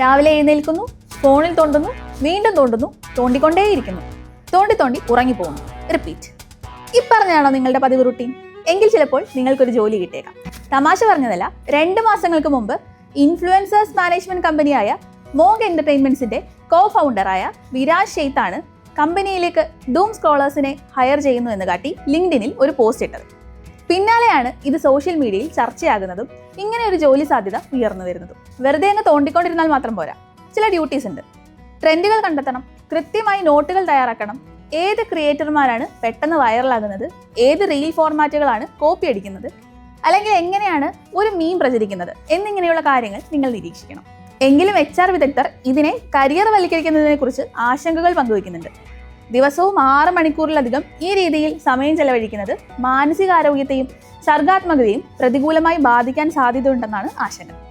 രാവിലെ എഴുന്നേൽക്കുന്നു ഫോണിൽ തോണ്ടുന്നു വീണ്ടും തോണ്ടുന്നു തോണ്ടിക്കൊണ്ടേയിരിക്കുന്നു. തോണ്ടി തോണ്ടി ഉറങ്ങിപ്പോകുന്നു. റിപ്പീറ്റ് ഇപ്പറഞ്ഞാണോ നിങ്ങളുടെ പതിവ് റുട്ടീൻ എങ്കിൽ ചിലപ്പോൾ നിങ്ങൾക്കൊരു ജോലി കിട്ടിയേക്കാം തമാശ പറഞ്ഞതല്ല രണ്ട് മാസങ്ങൾക്ക് മുമ്പ് ഇൻഫ്ലുവൻസേഴ്സ് മാനേജ്മെന്റ് കമ്പനിയായ മോഗ് എന്റർടൈൻമെന്റ്സിന്റെ കോ ഫൗണ്ടറായ വിരാജ് ഷെയ്ത്താണ് കമ്പനിയിലേക്ക് ഡൂം സ്കോളേഴ്സിനെ ഹയർ ചെയ്യുന്നു എന്ന് കാട്ടി ലിങ്ക്ഡിനിൽ ഒരു പോസ്റ്റ് ഇട്ടത്. പിന്നാലെയാണ് ഇത് സോഷ്യൽ മീഡിയയിൽ ചർച്ചയാകുന്നതും ഇങ്ങനെ ഒരു ജോലി സാധ്യത ഉയർന്നു വരുന്നതും. വെറുതെ അങ്ങ് തോണ്ടിക്കൊണ്ടിരുന്നാൽ മാത്രം പോരാ. ചില ഡ്യൂട്ടീസ് ഉണ്ട്. ട്രെൻഡുകൾ കണ്ടെത്തണം. കൃത്യമായി നോട്ടുകൾ തയ്യാറാക്കണം. ഏത് ക്രിയേറ്റർമാരാണ് പെട്ടെന്ന് വൈറലാകുന്നത് ഏത് റീൽ ഫോർമാറ്റുകളാണ് കോപ്പി അടിക്കുന്നത്? അല്ലെങ്കിൽ എങ്ങനെയാണ് ഒരു മീം പ്രചരിക്കുന്നത്? എന്നിങ്ങനെയുള്ള കാര്യങ്ങൾ നിങ്ങൾ നിരീക്ഷിക്കണം. എങ്കിലും എച്ച് ആർ വിദഗ്ധർ ഇതിനെ കരിയർ വലിക്കരിക്കുന്നതിനെക്കുറിച്ച് ആശങ്കകൾ പങ്കുവയ്ക്കുന്നുണ്ട്. ദിവസവും ആറ് മണിക്കൂറിലധികം ഈ രീതിയിൽ സമയം ചെലവഴിക്കുന്നത് മാനസികാരോഗ്യത്തെയും സർഗാത്മകതയും പ്രതികൂലമായി ബാധിക്കാൻ സാധ്യതയുണ്ടെന്നാണ് ആശങ്ക.